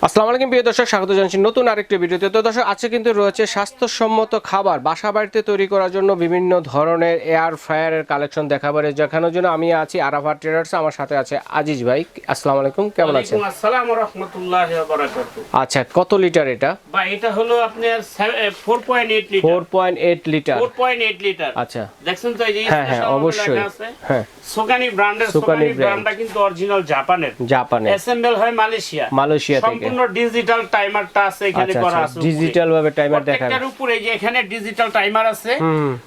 আসসালামু আলাইকুম প্রিয় দর্শক স্বাগত জানাচ্ছি নতুন আরেকটি ভিডিওতে। তো দর্শক আজকে কিন্তু রয়েছে স্বাস্থ্যসম্মত খাবার বাসা বাড়িতে তৈরি করার জন্য বিভিন্ন ধরনের এয়ার ফ্রায়ারের কালেকশন দেখাবারে দেখানোর জন্য আমি আছি আরাফা ট্রেডার্স আমার সাথে আছে আজিজ ভাই। আসসালামু আলাইকুম কেমন আছেন? আসসালাম রাহমাতুল্লাহি ওয়া বারাকাতুহু আচ্ছা কত লিটার এটা? বা এটা হলো আপনার 4.8 litre. Four point eight litre. 4.8 litre. আচ্ছা। দেখছেন তো এই যে হ্যাঁ হ্যাঁ অবশ্যই। হ্যাঁ। সোকানি ব্র্যান্ডের সোকানি ব্র্যান্ডটা কিন্তু অরিজিনাল জাপানের জাপানে অ্যাসেম্বল হয় মালয়েশিয়া। মালয়েশিয়া থেকে। সম্পূর্ণ ডিজিটাল টাইমারটা আছে এখানে আচ্ছা করা আচ্ছা আছে ডিজিটাল ভাবে টাইমার দেখা প্রত্যেকটার উপরে যে এখানে ডিজিটাল টাইমার আছে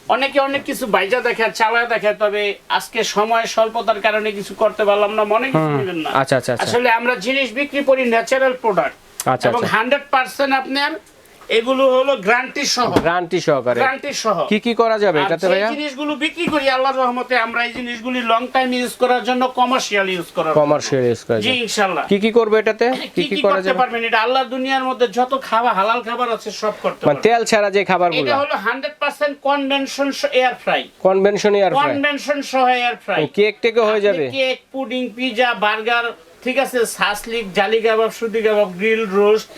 অনেকে অনেক কিছু বাইজা দেখে চালায় দেখে তবে আজকে সময় স্বল্পতার কারণে কিছু করতে পারলাম না মনে কিছু নেবেন না। আচ্ছা আচ্ছা আচ্ছা। আসলে আমরা জিনিস বিক্রি করি ন্যাচারাল প্রোডাক্ট আচ্ছা এবং হান্ড্রেড পার্সেন্ট আপনার এগুলো হলো গ্যারান্টি সহ। গ্যারান্টি সহকারে। গ্যারান্টি সহ। কি কি করা যাবে এটাতে ভাইয়া? জিনিসগুলো বিক্রি করি আল্লাহর রহমতে আমরা এই জিনিসগুলি লং টাইম ইউজ করার জন্য কমার্শিয়াল ইউজ করার। কমার্শিয়াল ইউজ করা জি ইনশাআল্লাহ। কি কি করবে এটাতে? কি কি করা করতে যাবে? পারবেন? এটা আল্লাহর দুনিয়ার মধ্যে যত খাওয়া হালাল খাবার আছে সব করতে মানে পারবেন। তেল ছাড়া যে খাবারগুলো। এটা হলো 100% convection air fry convection air fry convection সহ এয়ার ফ্রাই কেক টেকে হয়ে যাবে। কেক পুডিং পিজা বার্গার ঠিক আছে সাসলিক জালি কাবাব সুদি কাবাব গ্রিল রোস্ট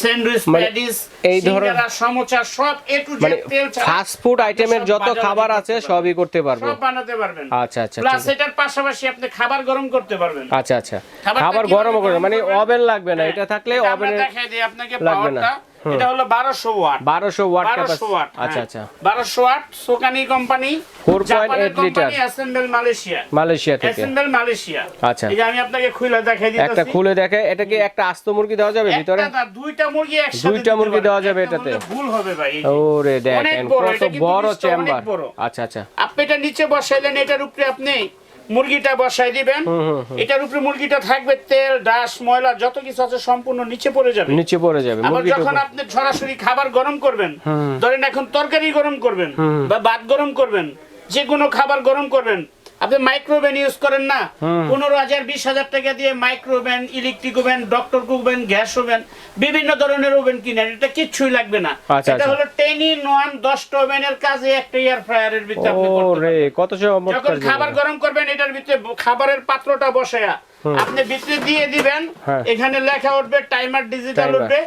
স্যান্ডউইচ মানে প্যাটিস এই ধরনের- সমোসা সব এ টু জেড তেল ফাস্ট ফুড আইটেমের যত খাবার আছে সবই করতে পারব। সব বানাতে পারবেন। আচ্ছা আচ্ছা প্লাস এটার পাশাপাশি আপনি খাবার গরম করতে পারবেন। আচ্ছা আচ্ছা। খাবার গরম করে মানে? ওভেন লাগবে না হ্যাঁ, এটা থাকলে ওভেন দেখাই দিই আপনাকে। পাওয়ারটা। এটা হলো 1200 ওয়াট। বারোশো ওয়াট 1200 ক্যাপাসিটি ওয়াট আচ্ছা আচ্ছা। 1200 watt Sokany company 4.8 litre. Assemble Malaysia Malaysia থেকে। অ্যাসেম্বল মালয়েশিয়া আচ্ছা। এই যে আমি আপনাকে খুলে দেখাই দিতেছি। একটা খুলে দেখে এটা কি একটা আস্ত মুরগি দেওয়া যাবে ভিতরে? একটা দুইটা মুরগি একসাথে দুইটা মুরগি দেওয়া যাবে এটাতে? ভুল হবে ভাই ওরে দেখেন বড়, কত বড় চেম্বার। আচ্ছা আচ্ছা। আপনি এটা নিচে বসাইলেন এটার উপরে আপনি মুরগিটা বসাই দিবেন। এটার উপরে মুরগিটা থাকবে তেল ডাস ময়লা যত কিছু আছে সম্পূর্ণ নিচে পড়ে যাবে। নিচে পড়ে যাবে আবার যখন আপনি সরাসরি খাবার গরম করবেন ধরেন এখন তরকারি গরম করবেন বা ভাত গরম করবেন যে কোনো খাবার গরম করবেন আপনি মাইক্রোওভেন ইউজ করেন না। পনেরো হাজার বিশ হাজার টাকা দিয়ে micro oven electric oven doctor oven gas oven বিভিন্ন ধরনের ওভেন কিনেন। এটা কিচ্ছুই লাগবে না। আচ্ছা, এটা আচ্ছা। হলো টেন ইন ওয়ান দশটা ওভেনের কাজে একটা এয়ার ফ্রায়ারের ভিতরে আপনি কত যখন খাবার গরম করবেন এটার ভিতরে খাবারের পাত্রটা বসায়া আপনি ভিতরে দিয়ে দিবেন। হ্যাঁ। এখানে লেখা উঠবে টাইমার ডিজিটাল উঠবে।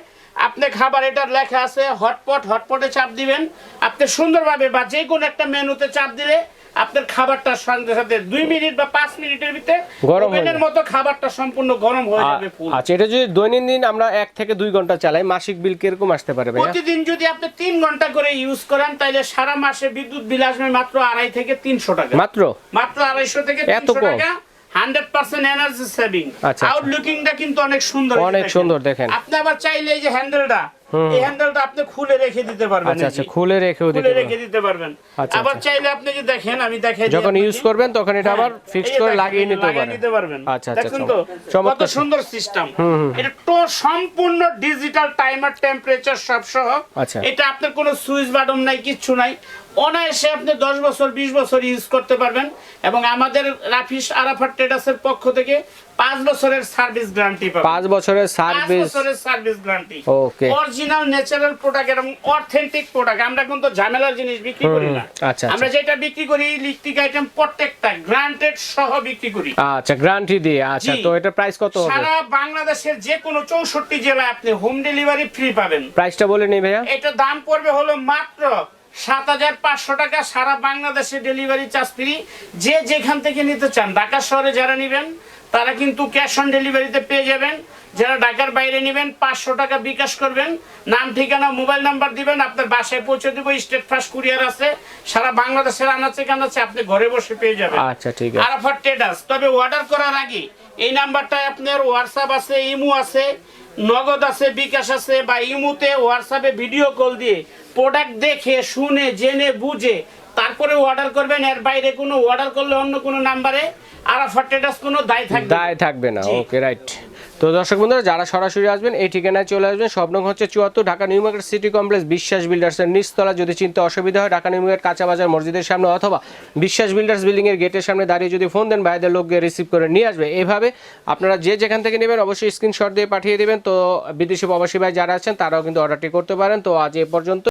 আপনি খাবার এটার লেখা আছে হটপট হটপটে চাপ দিবেন। আপনি সুন্দরভাবে বা যে কোনো একটা মেনুতে চাপ দিলে আপনার খাবারটার সঙ্গে সাথে দুই মিনিট বা পাঁচ মিনিটের ভিতরে গরম ওভেনের মতো খাবারটা সম্পূর্ণ গরম হয়ে যাবে ফুল। আচ্ছা এটা যদি দৈনন্দিন আমরা এক থেকে দুই ঘণ্টা চালাই মাসিক বিল কীরকম আসতে পারে ভাইয়া? প্রতিদিন যদি আপনি তিন ঘণ্টা করে ইউজ করেন তাহলে সারা মাসে বিদ্যুৎ বিল আসবে মাত্র আড়াই থেকে তিনশো টাকা। মাত্র? মাত্র আড়াইশো থেকে এত তিনশো? টাকা। হান্ড্রেড পার্সেন্ট এনার্জি সেভিং আচ্ছা। আউটলুকিংটা কিন্তু অনেক সুন্দর অনেক সুন্দর দেখেন। আপনি আবার চাইলে এই যে হ্যান্ডেলটা এই হ্যান্ডেলটা আপনি খুলে রেখে দিতে পারবেন আচ্ছা আচ্ছা খুলে রেখেও দিতে পারবেন। রেখে দিতে পারবেন। আচ্ছা, আবার আচ্ছা। চাইলে আপনি যে দেখেন আমি দেখাই দিই যখন ইউজ করবেন তখন এটা আবার ফিক্সড ফিক্স করে লাগিয়ে নিতে লাগিয়ে নিতে পারবেন। আচ্ছা আচ্ছা দেখুন তো। কত সুন্দর সিস্টেম এটা তো সম্পূর্ণ ডিজিটাল টাইমার টেম্পারেচার সব সহ। এটা আপনার কোনো সুইচ বাটন নাই কিছু নাই। অনায়াসে আপনি দশ বছর বিশ বছর ইউজ করতে পারবেন এবং আমাদের রাফিস আরাফাত ট্রেডার্সের পক্ষ থেকে পাঁচ বছরের সার্ভিস গ্যারান্টি পাবেন। পাঁচ বছরের সার্ভিস বছরের service guarantee Okay. Original natural product এবং অথেন্টিক প্রোডাক্ট আমরা কিন্তু ঝামেলার জিনিস বিক্রি করি না। আচ্ছা, আমরা যেটা বিক্রি করি ইলেকট্রিক আইটেম প্রত্যেকটা গ্রান্টেড সহ বিক্রি করি। আচ্ছা গ্যারান্টি দিয়ে আচ্ছা তো এটা প্রাইস কত হবে? সারা বাংলাদেশের যে কোনো চৌষট্টি জেলায় আপনি হোম ডেলিভারি ফ্রি পাবেন। প্রাইসটা বলে নেই ভাইয়া। এটা দাম পড়বে হলো মাত্র সাত হাজার পাঁচশো টাকা সারা বাংলাদেশে ডেলিভারি চার্জ ফ্রি। যে যেখান থেকে নিতে চান, ঢাকা শহরে যারা নেবেন তারা কিন্তু ক্যাশ অন ডেলিভারিতে পেয়ে যাবেন। যারা ঢাকার বাইরে নেবেন পাঁচশো টাকা বিকাশ করবেন। নাম ঠিকানা মোবাইল নাম্বার দিবেন আপনার বাসায় পৌঁছে দেবো স্টেট ফার্স্ট কুরিয়ার আছে। সারা বাংলাদেশের আনাচে কানাচে আপনি ঘরে বসে পেয়ে যাবেন। আচ্ছা ঠিক আছে। আরাফাত ট্রেডার্স তবে অর্ডার করার আগে এই নাম্বারটায় আপনার হোয়াটসঅ্যাপ আছে ইমো আছে নগদ আছে বিকাশ আছে বা ইমুতে হোয়াটসঅ্যাপে ভিডিও কল দিয়ে প্রোডাক্ট দেখে শুনে জেনে বুঝে তারপরে অর্ডার করবেন এর বাইরে কোনো অর্ডার করলে অন্য কোনো নাম্বারে আরাফাত ট্রেডার্স কোনো দায় থাকবে না। দায় থাকবে না। ওকে রাইট তো দর্শক বন্ধুরা যারা সরাসরি আসবেন এই ঠিকানায় চলে আসবেন। সব নং হচ্ছে চুয়াত্তর Dhaka new market city complex Biswas বিল্ডার্সের নিচতলা। যদি চিনতে অসুবিধা হয় ঢাকা নিউ মার্কেট কাঁচা বাজার মসজিদের সামনে অথবা বিশ্বাস বিল্ডার্স বিল্ডিং এর গেটের সামনে দাঁড়িয়ে যদি ফোন দেন বাইরের লোককে রিসিভ করে নিয়ে আসবে। এভাবে আপনারা যে যেখান থেকে নেবেন অবশ্যই স্ক্রিনশট দিয়ে পাঠিয়ে দেবেন। তো বিদেশি প্রবাসী ভাই যারা আছেন তারাও কিন্তু অর্ডারটি করতে পারেন। তো আজ এ পর্যন্ত